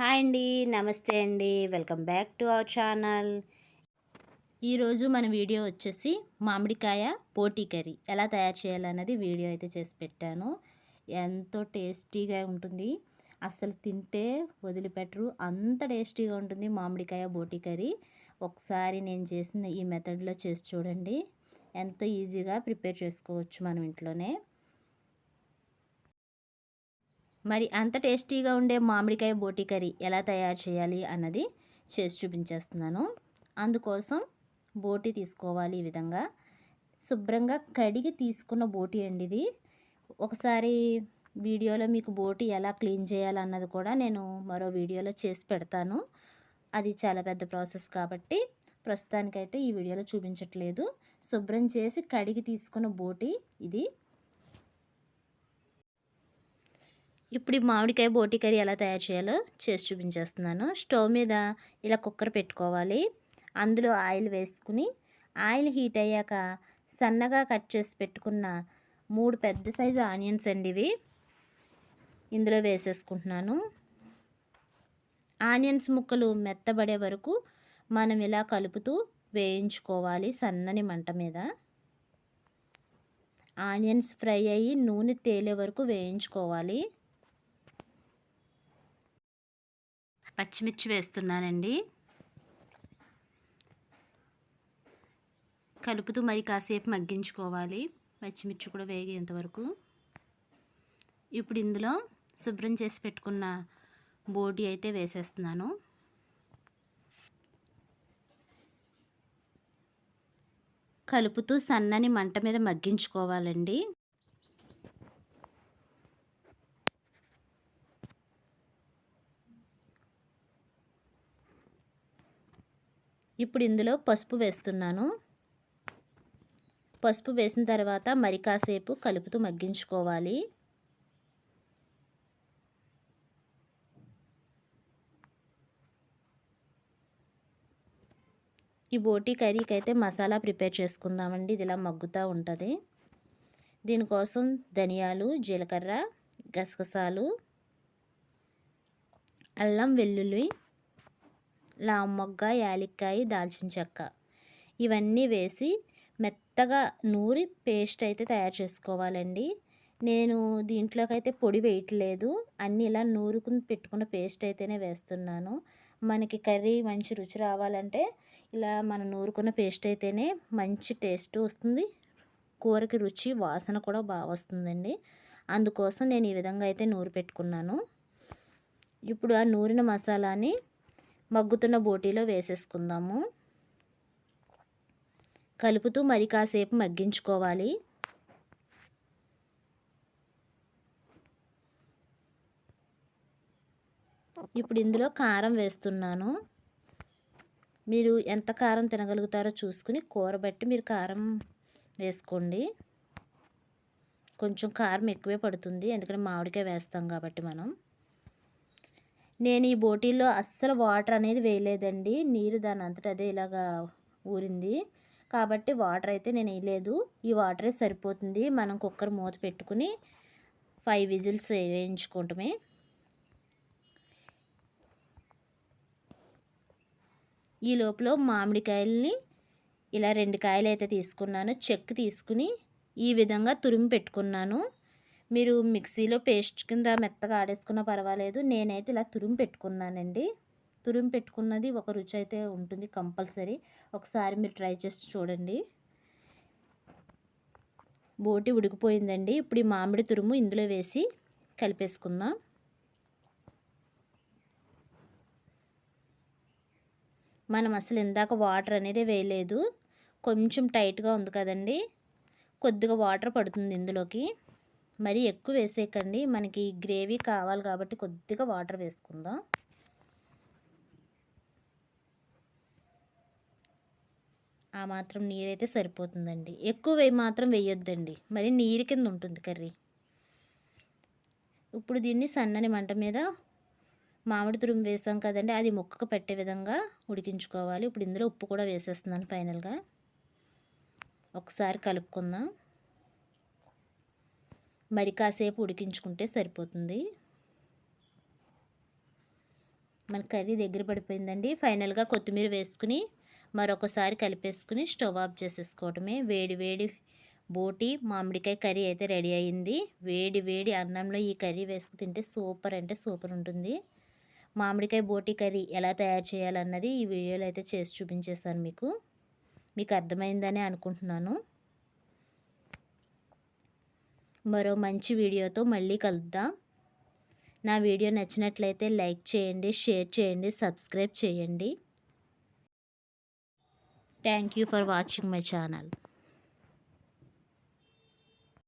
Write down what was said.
Hi అండి నమస్తే అండి. Welcome back to our channel. ఈరోజు మన వీడియో వచ్చేసి మామిడికాయ పోటీ కర్రీ. ఎలా తయారు చేయాలన్నది వీడియో అయితే చేసి పెట్టాను. ఎంతో టేస్టీగా ఉంటుంది. అసలు తింటే వదిలిపెట్టరు. అంత టేస్టీగా ఉంటుంది మామిడికాయ బోటీ కర్రీ. ఒకసారి నేను చేసిన ఈ మెథడ్లో చేసి చూడండి. ఎంతో ఈజీగా ప్రిపేర్ చేసుకోవచ్చు మనం ఇంట్లోనే. మరి అంత టేస్టీగా ఉండే మామిడికాయ బోటి కర్రీ ఎలా తయారు చేయాలి అన్నది చేసి చూపించేస్తున్నాను. అందుకోసం బోటి తీసుకోవాలి ఈ విధంగా. శుభ్రంగా కడిగి తీసుకున్న బోటి అండి ఇది. ఒకసారి వీడియోలో మీకు బోటి ఎలా క్లీన్ చేయాలన్నది కూడా నేను మరో వీడియోలో చేసి పెడతాను. అది చాలా పెద్ద ప్రాసెస్ కాబట్టి ప్రస్తుతానికైతే ఈ వీడియోలో చూపించట్లేదు. శుభ్రం చేసి కడిగి తీసుకున్న బోటి ఇది. ఇప్పుడు ఈ మామిడికాయ బోటి కర్రీ ఎలా తయారు చేయాలో చేసి చూపించేస్తున్నాను. స్టవ్ మీద ఇలా కుక్కర్ పెట్టుకోవాలి. అందులో ఆయిల్ వేసుకుని ఆయిల్ హీట్ అయ్యాక సన్నగా కట్ చేసి పెట్టుకున్న మూడు పెద్ద సైజు ఆనియన్స్ అండి ఇవి. ఇందులో వేసేసుకుంటున్నాను. ఆనియన్స్ ముక్కలు మెత్తబడే వరకు మనం ఇలా కలుపుతూ వేయించుకోవాలి సన్నని మంట మీద. ఆనియన్స్ ఫ్రై అయ్యి నూనె తేలే వరకు వేయించుకోవాలి. పచ్చిమిర్చి వేస్తున్నానండి. కలుపుతూ మరి కాసేపు మగ్గించుకోవాలి. పచ్చిమిర్చి కూడా వేగేంతవరకు ఇప్పుడు ఇందులో శుభ్రం చేసి పెట్టుకున్న బోటి అయితే వేసేస్తున్నాను. కలుపుతూ సన్నని మంట మీద మగ్గించుకోవాలండి. ఇప్పుడు ఇందులో పసుపు వేస్తున్నాను. పసుపు వేసిన తర్వాత మరి కాసేపు కలుపుతూ మగ్గించుకోవాలి. ఈ బోటీ కర్రీకి అయితే మసాలా ప్రిపేర్ చేసుకుందామండి. ఇది ఇలా మగ్గుతూ ఉంటుంది. దీనికోసం ధనియాలు జీలకర్ర గసగసాలు అల్లం వెల్లుల్లి మొగ్గ యాలక్కాయ దాల్చిన చెక్క. ఇవన్నీ వేసి మెత్తగా నూరి పేస్ట్ అయితే తయారు చేసుకోవాలండి. నేను దీంట్లోకి అయితే పొడి వేయట్లేదు. అన్నీ ఇలా నూరుకుని పెట్టుకున్న పేస్ట్ అయితేనే వేస్తున్నాను. మనకి కర్రీ మంచి రుచి రావాలంటే ఇలా మనం నూరుకున్న పేస్ట్ అయితేనే మంచి టేస్ట్ వస్తుంది. కూరకి రుచి వాసన కూడా బాగా వస్తుందండి. అందుకోసం నేను ఈ విధంగా అయితే నూరు పెట్టుకున్నాను. ఇప్పుడు ఆ నూరిన మసాలాని మగ్గుతున్న బోటీలో వేసేసుకుందాము. కలుపుతూ మరి కాసేపు మగ్గించుకోవాలి. ఇప్పుడు ఇందులో కారం వేస్తున్నాను. మీరు ఎంత కారం తినగలుగుతారో చూసుకుని కూర బట్టి మీరు కారం వేసుకోండి. కొంచెం కారం ఎక్కువే పడుతుంది ఎందుకంటే మామిడికాయ వేస్తాం కాబట్టి మనం. నేను ఈ బోటీలో అస్సలు వాటర్ అనేది వేయలేదండి. నీరు దాని అంతటా అదే ఇలాగా ఊరింది. కాబట్టి వాటర్ అయితే నేను వేయలేదు. ఈ వాటరే సరిపోతుంది. మనం కుక్కర్ మూత పెట్టుకుని ఫైవ్ విజిల్స్ వేయించుకోవటమే. ఈ లోపల మామిడికాయలని ఇలా రెండు కాయలు అయితే తీసుకున్నాను. చెక్ తీసుకుని ఈ విధంగా తురిమి పెట్టుకున్నాను. మీరు మిక్సీలో పేస్ట్ కింద మెత్తగా ఆడేసుకున్నా పర్వాలేదు. నేనైతే ఇలా తురుము పెట్టుకున్నానండి. తురుము పెట్టుకున్నది ఒక రుచి అయితే ఉంటుంది కంపల్సరీ. ఒకసారి మీరు ట్రై చేసి చూడండి. బోటి ఉడికిపోయిందండి. ఇప్పుడు ఈ మామిడి తురుము ఇందులో వేసి కలిపేసుకుందాం. మనం అసలు ఇందాక వాటర్ అనేది వేయలేదు. కొంచెం టైట్గా ఉంది కదండి. కొద్దిగా వాటర్ పడుతుంది ఇందులోకి. మరీ ఎక్కువ వేసేయకండి. మనకి గ్రేవీ కావాలి కాబట్టి కొద్దిగా వాటర్ వేసుకుందాం. ఆ మాత్రం నీరైతే సరిపోతుందండి. ఎక్కువ మాత్రం వేయొద్దండి. మరి నీరు కింద ఉంటుంది కర్రీ. ఇప్పుడు దీన్ని సన్నని మంట మీద మామిడి తురుము వేసాం కదండి. అది ముక్కకు పెట్టే విధంగా ఉడికించుకోవాలి. ఇప్పుడు ఇందులో ఉప్పు కూడా వేసేస్తున్నాను ఫైనల్గా. ఒకసారి కలుపుకుందాం. మరి కాసేపు ఉడికించుకుంటే సరిపోతుంది. మన కర్రీ దగ్గర పడిపోయిందండి. ఫైనల్గా కొత్తిమీర వేసుకుని మరొకసారి కలిపేసుకుని స్టవ్ ఆఫ్ చేసేసుకోవటమే. వేడి వేడి బోటి మామిడికాయ కర్రీ అయితే రెడీ అయింది. వేడి వేడి అన్నంలో ఈ కర్రీ వేసుకు తింటే సూపర్ అంటే సూపర్ ఉంటుంది. మామిడికాయ బోటి కర్రీ ఎలా తయారు చేయాలన్నది ఈ వీడియోలో అయితే చేసి చూపించేస్తాను మీకు. మీకు అర్థమైందని అనుకుంటున్నాను. మరో మంచి వీడియోతో మళ్ళీ కలుద్దాం. నా వీడియో నచ్చినట్లయితే లైక్ చేయండి షేర్ చేయండి సబ్స్క్రైబ్ చేయండి. Thank you for watching my channel.